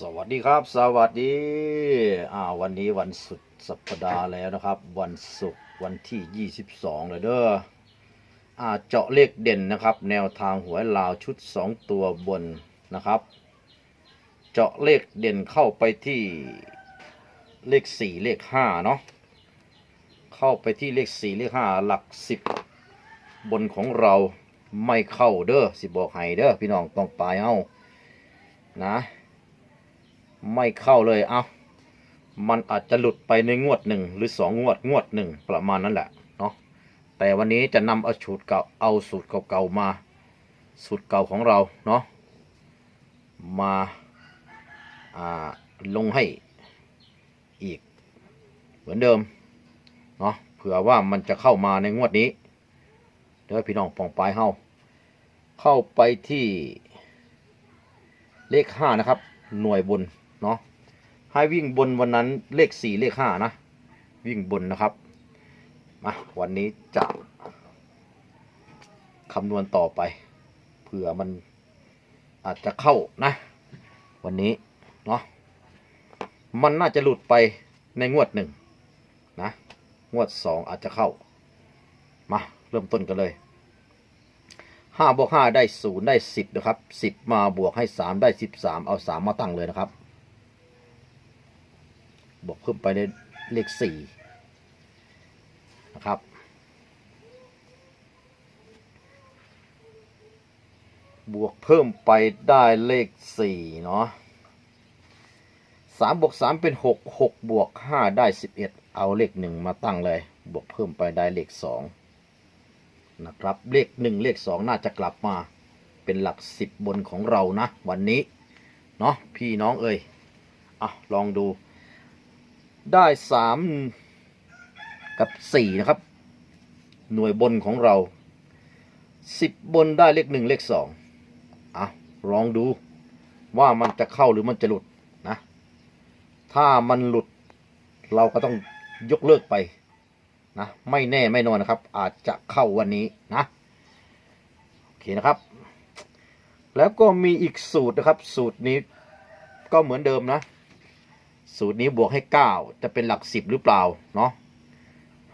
สวัสดีครับ สวัสดีอ่าวันนี้วันสุดสัปดาห์แล้วนะครับ วันศุกร์วันที่ 22เลยเด้ออ่าเจาะเลขเด่นนะครับ แนวทางหวยลาวชุด 2 ตัวบนนะครับ เจาะเลขเด่นเข้าไปที่เลข 4 เลข5เนาะเข้าไปที่เลข 4 เลข 5 หลัก 10 บนของเราไม่เข้าเด้อสิบอกให้เด้อพี่น้องต้องไปเอานะ ไม่เข้าเลยเอามันอาจจะหลุดไปในงวดหนึ่งหรือสองงวดงวดหนึ่งประมาณนั้นแหละเนาะแต่วันนี้จะนำเอาสูตรเก่าเอาสูตรเก่าๆมาสูตรเก่าของเราเนาะมาอ่าลงให้อีกเหมือนเดิมเนาะเผื่อว่ามันจะเข้ามาในงวดนี้เดี๋ยวพี่น้องปองปลายเฮาเข้าไปที่เลขห้านะครับ หน่วยบน เนาะให้วิ่งบนวันนั้นเลขสี่เลขห้านะ วิ่งบนนะครับมาวันนี้จะคำนวณต่อไปเผื่อมันอาจจะเข้านะ วันนี้เนาะมันน่าจะหลุดไปในงวดหนึ่งนะ งวดสองอาจจะเข้า มา เริ่มต้นกันเลยห้าบวกห้าได้ศูนย์ได้สิบนะครับสิบมาบวกให้สามได้สิบสามเอาสามมาตั้งเลยนะครับ บวกเพิ่มไปในเลขสี่นะครับ บวกเพิ่มไปได้เลขสี่เนาะสามบวกสามเป็นหกหกบวกห้าได้สิบเอ็ดเอาเลขหนึ่งมาตั้งเลย บวกเพิ่มไปได้เลขสองนะครับ เลขหนึ่งเลขสองน่าจะกลับมาเป็นหลักสิบบนของเรานะ วันนี้ เนาะพี่น้องเอ่ยอะลองดู ได้สามกับสี่นะครับ หน่วยบนของเราสิบบนได้เลขหนึ่งเลขสองอะลองดูว่ามันจะเข้าหรือมันจะหลุดนะ ถ้ามันหลุดเราก็ต้องยกเลิกไปนะไม่แน่ไม่นอนนะครับ อาจจะเข้าวันนี้นะโอเคนะครับ แล้วก็มีอีกสูตรนะครับ สูตรนี้ก็เหมือนเดิมนะ สูตรนี้บวกให้ 9 จะเป็นหลัก 10 หรือเปล่าเนาะ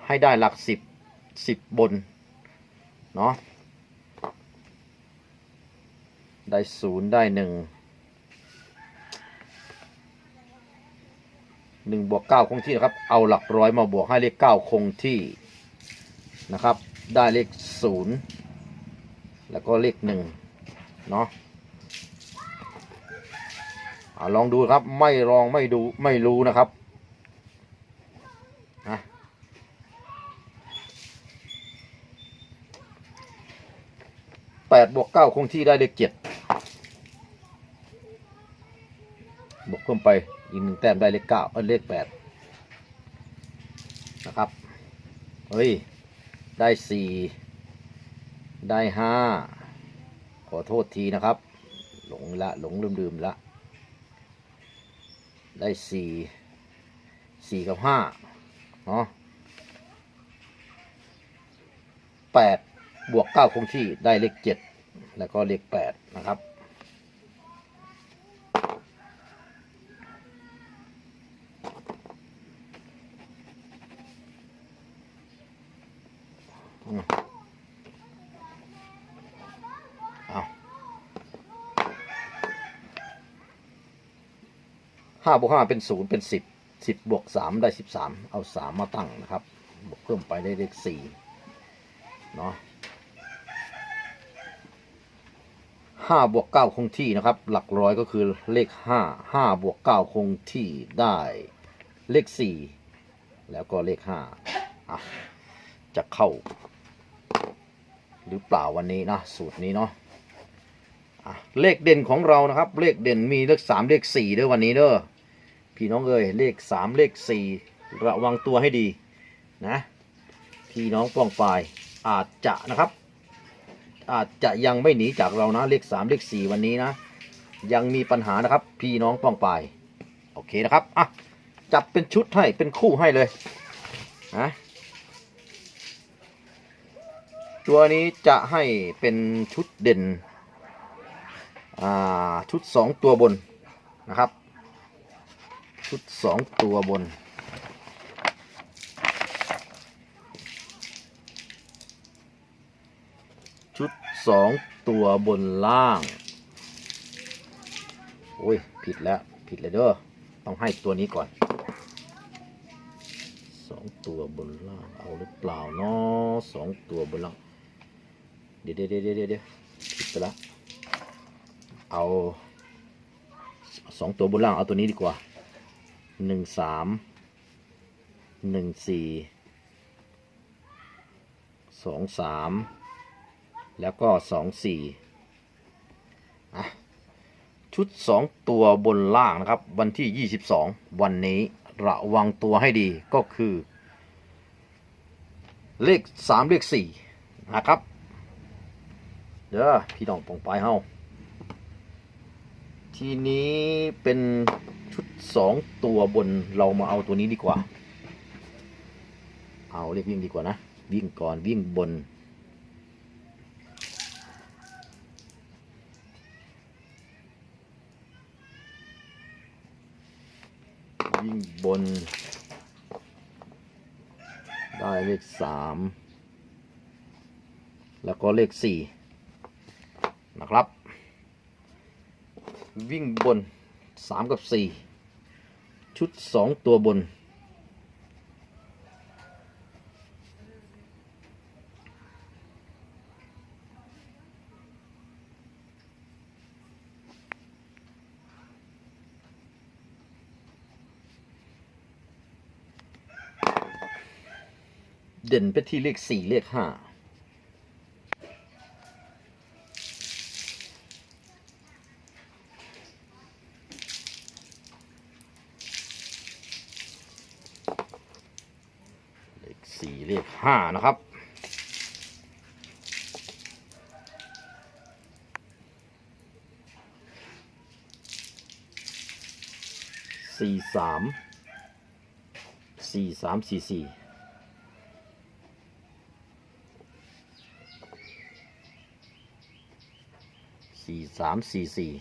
ให้ได้หลัก 10 10 บนเนาะได้ 0 ได้1หนึ่งบวกเก้าคงที่นะครับ เอาหลักร้อยมาบวกให้เลขเก้าคงที่นะครับ ได้เลขศูนย์แล้วก็เลขหนึ่งเนาะ อลองดูครับ ไม่ลองไม่ดูไม่รู้นะครับนะแปดบวกเก้าคงที่ได้เลขเจ็ดบวกเพิ่มไปอีกหนึ่งแต้มได้เลขเก้าเลขแปดนะครับ เฮ้ย ได้สี่ได้ห้าขอโทษทีนะครับ หลงละหลงลืมลืมละ ได้สี่สี่กับห้าเนาะแปดบวกเก้าคงที่ได้เลขเจ็ดแล้วก็เลขแปดนะครับ ห้าบวกห้าเป็นศูนย์เป็นสิบสิบบวกสามได้สิบสามเอาสามมาตั้งนะครับบวกเพิ่มไปได้เลขสี่เนาะห้าบวกเก้าคงที่นะครับ หลักร้อยก็คือเลขห้าห้าบวกเก้าคงที่ได้เลขสี่แล้วก็เลขห้าจะเข้า หรือเปล่าวันนี้นะสูตรนี้เนาะ เลขเด่นของเรานะครับ เลขเด่นมีเลขสามเลขสี่ด้วยวันนี้เด้อพี่น้องเอ้ยเลขสามเลขสี่ระวังตัวให้ดีนะพี่น้องป้องปายอาจจะนะครับ อาจจะยังไม่หนีจากเรานะเลขสามเลขสี่วันนี้นะ ยังมีปัญหานะครับ พี่น้องป้องปายโอเคนะครับอะจับเป็นชุดให้เป็นคู่ให้เลยนะตัวนี้จะให้เป็นชุดเด่น ชุดสองตัวบนนะครับ ชุดสองตัวบน ชุดสองตัวบนล่าง โอ้ย ผิดแล้ว ผิดเลยเด้อ ต้องให้ตัวนี้ก่อนสองตัวบนล่าง เอาหรือเปล่าเนาะสองตัวบนล่าง เดี๋ยวเดี๋ยวเดี๋ยวเดี๋ยวเดี๋ยวผิดไปแล้ว เอาสองตัวบนล่างเอาตัวนี้ดีกว่าหนึ่งสามหนึ่งสี่สองสามแล้วก็สองสี่อะชุดสองตัวบนล่างนะครับ วันที่ยี่สิบสองวันนี้ระวังตัวให้ดีก็คือ เลขสามเลขสี่นะครับ เด้อพี่น้องปองไปายเฮา ทีนี้เป็นชุดสองตัวบนเรามาเอาตัวนี้ดีกว่า เอาเลขวิ่งดีกว่านะ วิ่งก่อนวิ่งบน วิ่งบน ได้เลขสามแล้วก็เลขสี่นะครับ วิ่งบน 3 กับ 4 ชุด 2 ตัวบน เด่นไปที่เลข 4 เลข 5 ห้านะครับ สี่สาม สี่สามสี่สี่สี่สามสี่สี่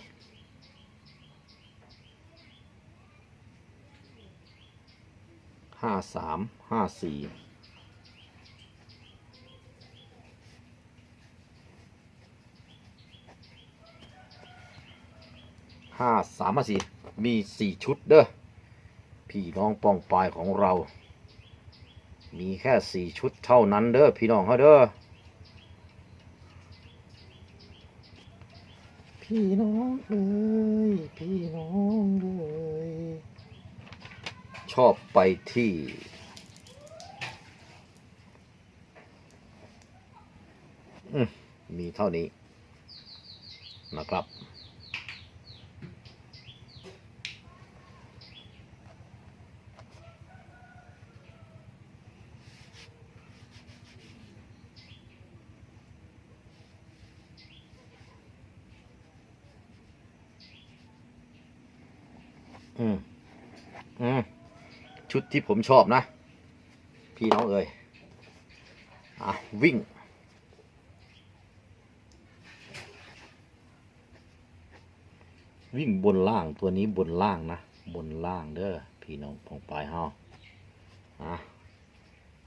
ห้าสามห้าสี่ ห้าสามห้าสี่มีสี่ชุดเด้อพี่น้องป้องปลายของเรา มีแค่สี่ชุดเท่านั้นเด้อพี่น้องเขาเด้อพี่น้องเอ้ยพี่น้องเอ้ยชอบไปที่อืมมีเท่านี้นะครับ อืม อืม ชุดที่ผมชอบนะ พี่น้องเอ่ยอะวิ่ง วิ่งบนล่างตัวนี้บนล่างนะ บนล่างเด้อพี่น้องของปลายเฮาอะ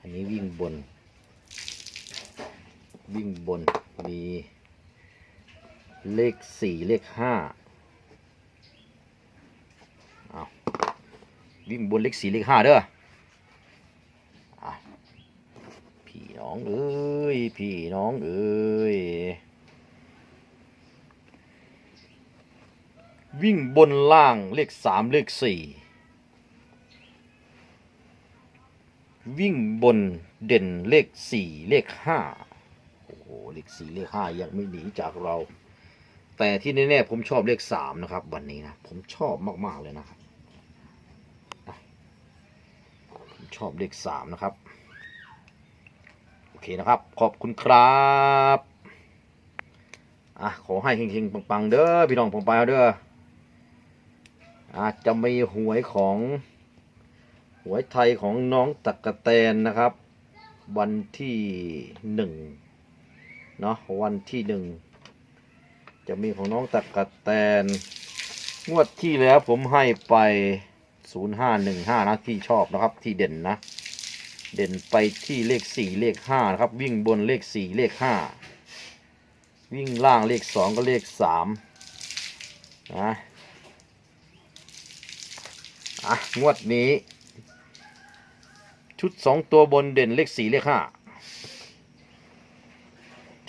อันนี้วิ่งบน วิ่งบนมีเลขสี่เลขห้า วิ่งบนเลขสี่เลขห้าเด้อพี่น้องเอ้ยพี่น้องเอ้ยวิ่งบนล่างเลขสามเลขสี่วิ่งบนเด่นเลขสี่เลขห้าโอ้โหเลขสี่เลขห้ายังไม่หนีจากเรา แต่ที่แน่ๆผมชอบเลขสามนะครับ วันนี้นะ ผมชอบมากๆเลยนะครับ ผม ชอบเลขสามนะครับ โอเคนะครับ ขอบคุณครับอะขอให้เฮงๆปังๆเด้อพี่น้องปองไปเอาเด้ออาจจะมีหวยของหวยไทยของน้องตักกะแตนนะครับ วันที่หนึ่งเนาะวันที่หนึ่งจะมีของน้องตักกะแตนงวดที่แล้วผมให้ไป ศูนย์ห้าหนึ่งห้านะที่ชอบนะครับที่เด่นนะ เด่นไปที่เลขสี่เลขห้านะครับ วิ่งบนเลขสี่เลขห้าวิ่งล่างเลขสองก็เลขสามนะอะงวดนี้ ชุดสองตัวบนเด่นเลขสี่เลขห้า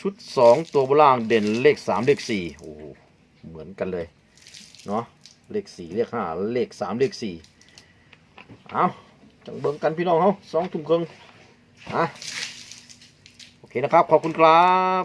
ชุดสองตัวบนล่างเด่นเลขสามเลขสี่โอ้เหมือนกันเลยเนาะเลขสี่เลขห้าเลขสามเลขสี่ เอาจังเบิ่งกันพี่น้องเขาสองทุ่มครึ่งอะโอเคนะครับ ขอบคุณครับ